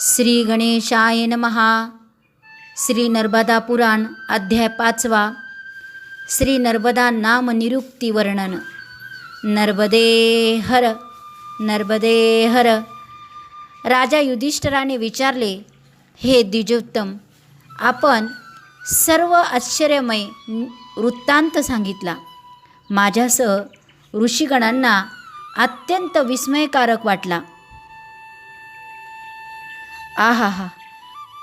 श्री गणेशाय नमहा श्री नर्मदा पुराण अध्याय पाचवा. श्री नर्मदा नाम निरुक्ती वर्णन. नर्मदे हर नर्मदे हर. राजा युधिष्ठराने विचारले हे द्विजोत्तम आपण सर्व आश्चर्यमय वृत्तांत सांगितला. माझ्यासह ऋषीगणांना अत्यंत विस्मयकारक वाटला. आहा हा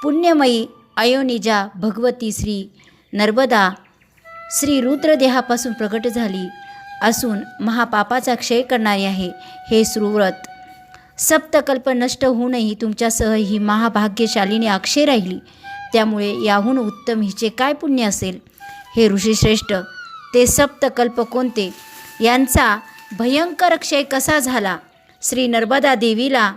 पुण्यमयी अयोनिजा भगवती श्री नर्मदा श्री रुद्रदेहापासून प्रकट झाली असून महापापाचा क्षय करणारी आहे हे सुव्रत सप्तकल्प नष्ट होऊनही तुमच्यासह ही महाभाग्यशालिनी अक्षय राहिली त्यामुळे याहून उत्तम हिचे काय पुण्य असेल हे ऋषीश्रेष्ठ ते सप्तकल्प कोणते यांचा भयंकर क्षय कसा झाला श्री नर्मदा देवीला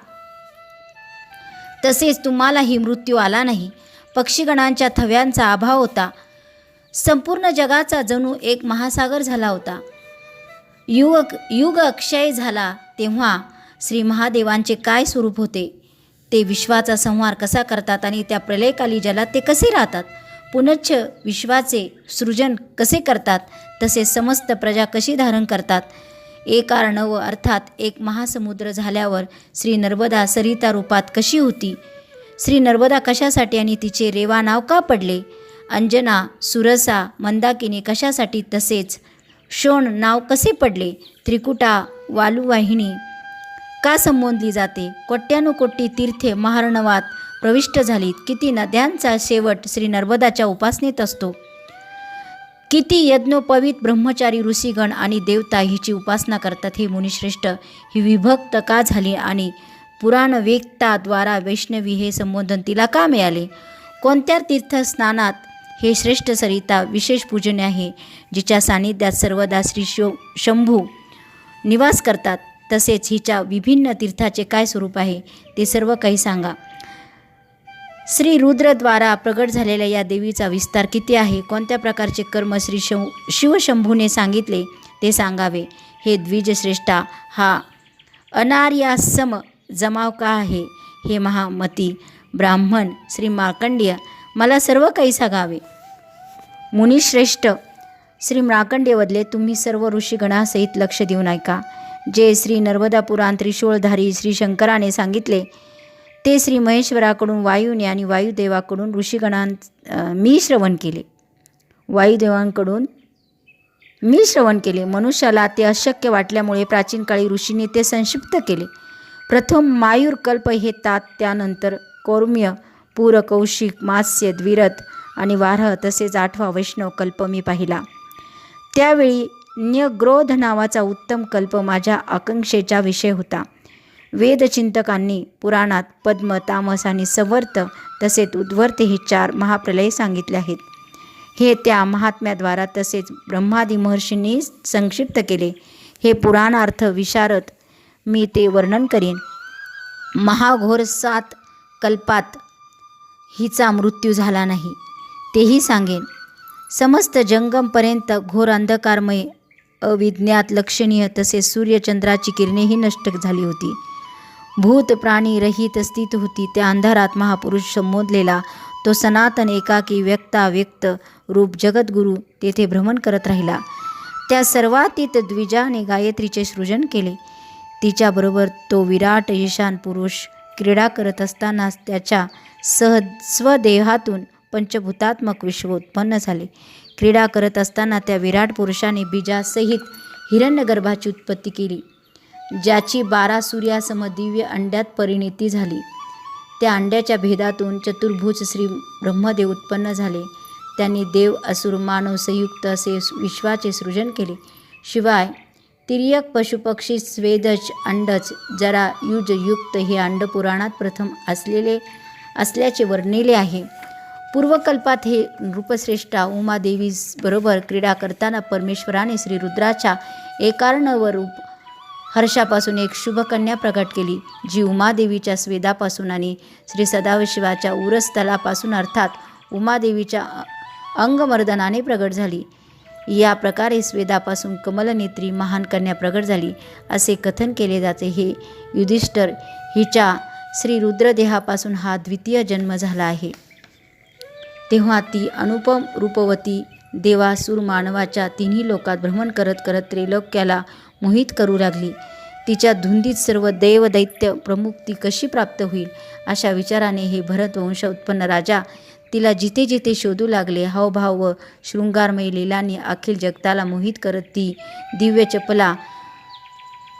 तसेच तुम्हालाही मृत्यू आला नाही. पक्षीगणांच्या थव्यांचा अभाव होता. संपूर्ण जगाचा जणू एक महासागर झाला होता. युग युग अक्षय झाला तेव्हा श्री महादेवांचे काय स्वरूप होते? ते विश्वाचा संहार कसा करतात आणि त्या प्रलयकाली जलात ते कसे राहतात? पुनच्छ विश्वाचे सृजन कसे करतात? तसे समस्त प्रजा कशी धारण करतात? एक अर्थात एक महासमुद्र झाल्यावर श्री नर्मदा सरिता रूपात कशी होती? श्री नर्मदा कशासाठी आणि तिचे रेवा नाव का पडले? अंजना सुरसा मंदाकिनी कशासाठी तसेच? शोण नाव कसे पडले? त्रिकुटा वालुवाहिनी का संबोधली जाते? कोट्यानुकोटी तीर्थे महार्णवात प्रविष्ट झालीत. किती नद्यांचा शेवट श्री नर्मदाच्या उपासनेत असतो? किती यज्ञोपवीत ब्रह्मचारी ऋषीगण आणि देवता हिची उपासना करतात हे मुनिश्रेष्ठ. ही विभक्त का झाली आणि पुराण वेक्ताद्वारा वैष्णवी हे संबोधन तिला का मिळाले? कोणत्या तीर्थस्नानात हे श्रेष्ठ सरिता विशेष पूजन आहे जिच्या सानिध्यात सर्वदा श्री शो शंभू निवास करतात तसेच हिच्या विभिन्न तीर्थाचे काय स्वरूप आहे ते सर्व काही सांगा. श्री रुद्रद्वारा प्रगट झालेल्या या देवीचा विस्तार किती आहे? कोणत्या प्रकारचे कर्म श्री शं शिवशंभूने सांगितले? ते सांगावे. हे द्विजश्रेष्ठा हा अनार्यासम जमाव का आहे? हे महामती ब्राह्मण श्री मार्कंडेय मला सर्व काही सांगावे. मुनिश्रेष्ठ श्री मार्कंडेवदले तुम्ही सर्व ऋषीगणासहित लक्ष देऊन ऐका जे श्री नर्मदा पुराण त्रिशूळधारी श्री शंकराने सांगितले ते श्री महेश्वराकडून वायूने आणि वायुदेवाकडून ऋषीगणां मी श्रवण केले. वायुदेवांकडून मी श्रवण केले. मनुष्याला ते अशक्य वाटल्यामुळे प्राचीन काळी ऋषींनी ते संक्षिप्त केले. प्रथम मायूरकल्प हे तात त्यानंतर कौर्म्य पूर कौशिक मात्स्य द्विरथ आणि वारह तसेच आठवा वैष्णव कल्प मी पाहिला. त्यावेळी न्यग्रोध नावाचा उत्तम कल्प माझ्या आकांक्षेचा विषय होता. वेदचिंतकांनी पुराणात पद्म तामस आणि सवर्त तसेच उद्वर्त हे चार महाप्रलय सांगितले आहेत. हे त्या महात्म्याद्वारा तसेच ब्रह्मादी महर्षींनी संक्षिप्त केले. हे पुराणार्थ विशारद मी ते वर्णन करीन. महाघोर सात कल्पात हिचा मृत्यू झाला नाही तेही सांगेन. समस्त जंगमपर्यंत घोर अंधकारमय अविज्ञात लक्षणीय तसेच सूर्यचंद्राची किरणेही नष्ट झाली होती. भूत प्राणी रहित स्थित होती. त्या अंधारात महापुरुष संबोधलेला तो सनातन एकाकी व्यक्ता व्यक्त रूप जगद्गुरू तेथे भ्रमण करत राहिला. त्या सर्वातीत द्विजाने गायत्रीचे सृजन केले. तिच्याबरोबर तो विराट ईशान पुरुष क्रीडा करत असतानाच त्याच्या सह स्वदेहातून पंचभूतात्मक विश्व उत्पन्न झाले. क्रीडा करत असताना त्या विराट पुरुषाने बीजासहित हिरण्यगर्भाची उत्पत्ती केली. ज्याची बारा सूर्यासम दिव्य अंड्यात परिणिती झाली. त्या अंड्याच्या भेदातून चतुर्भुज श्री ब्रह्मदेव उत्पन्न झाले. त्यांनी देव असुर मानव संयुक्त असे विश्वाचे सृजन केले. शिवाय तिर्यक पशुपक्षी स्वेदच अंडच जरा युजयुक्त हे अंड पुराणात प्रथम असलेले असल्याचे वर्णिले आहे. पूर्वकल्पात हे नृपश्रेष्ठा उमादेवी बरोबर क्रीडा करताना परमेश्वराने श्री रुद्राच्या एकार्णव रूप हर्षापासून एक शुभकन्या प्रकट केली जी उमादेवीच्या स्वेदापासून आणि श्री सदाशिवाच्या उरस्थलापासून अर्थात उमादेवीच्या अंगमर्दनाने प्रगट झाली. या प्रकारे स्वेदापासून कमलनेत्री महान कन्या प्रगट झाली असे कथन केले जाते. हे युधिष्ठर हिच्या श्री रुद्रदेहापासून हा द्वितीय जन्म झाला आहे. तेव्हा ती अनुपम रूपवती देवासूर मानवाच्या तिन्ही लोकात भ्रमण करत करत त्रैलोक्याला मोहित करू लागली. तिच्या धुंदीत सर्व देवदैत्य प्रमुख ती कशी प्राप्त होईल? अशा विचाराने हे भरतवंश उत्पन्न राजा तिला जिथे जिथे शोधू लागले हावभाव व शृंगारमय लीलांनी अखिल जगताला मोहित करत ती दिव्य चपला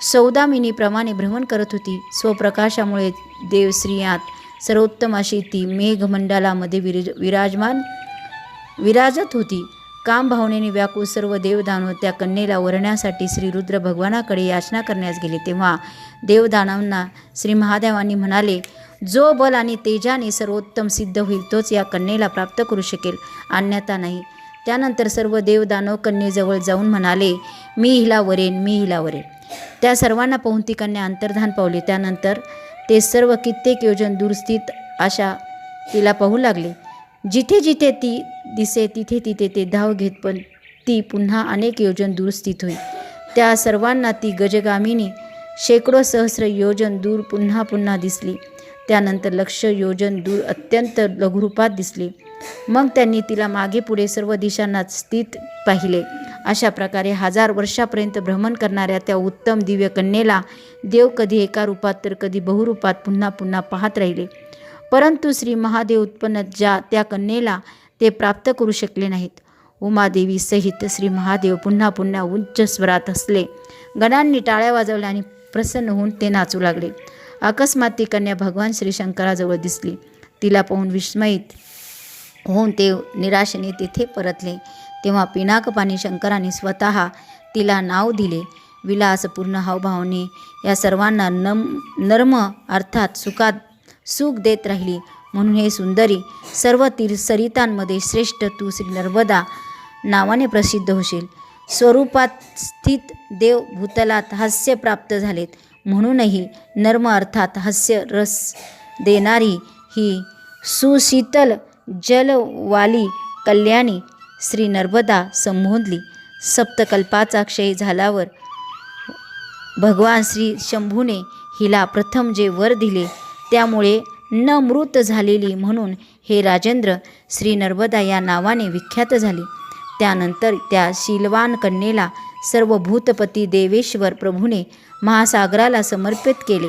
सौदामिनीप्रमाणे भ्रमण करत होती. स्वप्रकाशामुळे देवश्रियात सर्वोत्तम अशी ती मेघमंडलामध्ये विराज विराजमान विराजत होती. काम भावनेने व्याकुळ सर्व देवदानव त्या कन्येला वरण्यासाठी श्री रुद्र भगवानाकडे याचना करण्यास गेले. तेव्हा देवदानवांना श्री महादेवांनी म्हणाले जो बल आणि तेजाने सर्वोत्तम सिद्ध होईल तोच या कन्येला प्राप्त करू शकेल अन्यथा नाही. त्यानंतर सर्व देवदानव कन्येजवळ जाऊन म्हणाले मी हिला वरेन मी हिला वरेन. त्या सर्वांना पाहून ती कन्या अंतर्धान पावली. त्यानंतर ते सर्व कित्येक योजन दूर अशा तिला पाहू लागले. जिथे जिथे ती दिसे तिथे तिथे ते धाव घेत पण ती पुन्हा अनेक योजन दूर स्थित होई. त्या सर्वांना ती गजगामिनी शेकडो सहस्र योजन दूर पुन्हा पुन्हा दिसली. त्यानंतर लक्ष योजन दूर अत्यंत लघुरूपात दिसली. मग त्यांनी तिला मागे पुढे सर्व दिशांना स्थित पाहिले. अशा प्रकारे हजार वर्षापर्यंत भ्रमण करणाऱ्या त्या उत्तम दिव्य कन्येला देव कधी एका रूपात तर कधी बहुरूपात पुन्हा पुन्हा पाहत राहिले. परंतु श्री महादेव उत्पन्न ज्या त्या कन्येला ते प्राप्त करू शकले नाहीत. उमादेवी सहित श्री महादेव पुन्हा पुन्हा उच्च स्वरात हसले. गणांनी टाळ्या वाजवल्या आणि प्रसन्न होऊन ते नाचू लागले. अकस्मात ती कन्या भगवान श्री शंकराजवळ दिसली. तिला पाहून विस्मयित होऊन ते निराशेने तिथे परतले. तेव्हा पिनाकपाणी शंकराने स्वतः तिला नाव दिले. विलासपूर्ण हावभावने या सर्वांना नम नर्म अर्थात सुखात सुख देत राहिली. म्हणून हे सुंदरी सर्व तीर सरितांमध्ये श्रेष्ठ तू श्री नर्मदा नावाने प्रसिद्ध होशील. स्वरूपात स्थित देव भूतलात हास्य प्राप्त झालेत. म्हणूनही नर्म अर्थात हास्य रस देणारी ही सुशीतल जलवाली कल्याणी श्री नर्मदा संबोधली. सप्तकल्पाचा क्षय झाल्यावर भगवान श्री शंभूने हिला प्रथम जे वर दिले त्यामुळे न मृत झालेली म्हणून हे राजेंद्र श्री नर्मदा या नावाने विख्यात झाले. त्यानंतर त्या शीलवान कन्येला सर्व भूतपती देवेश्वर प्रभूने महासागराला समर्पित केले.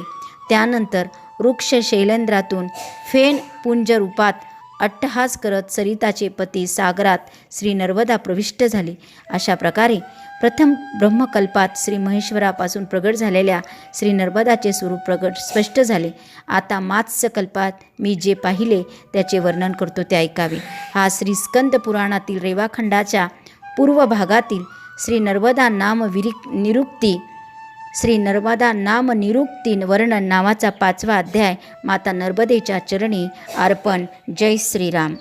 त्यानंतर वृक्ष शैलेंद्रातून फेन पुंजरूपात रूपात अट्टहास करत सरिताचे पती सागरात श्री नर्मदा प्रविष्ट झाले. अशा प्रकारे प्रथम ब्रह्मकल्पात श्री महेश्वरापासून प्रगट झालेल्या श्री नर्मदाचे स्वरूप प्रगट स्पष्ट झाले. आता मात्स्यकल्पात मी जे पाहिले त्याचे वर्णन करतो ते ऐकावे. हा श्री स्कंद पुराणातील रेवाखंडाच्या पूर्व भागातील श्री नर्मदा नाम विरिक निरुक्ती श्री नर्मदा नाम निरुक्तीन वर्णन नावाचा पाचवा अध्याय माता नर्मदेच्या चरणी अर्पण. जय श्रीराम.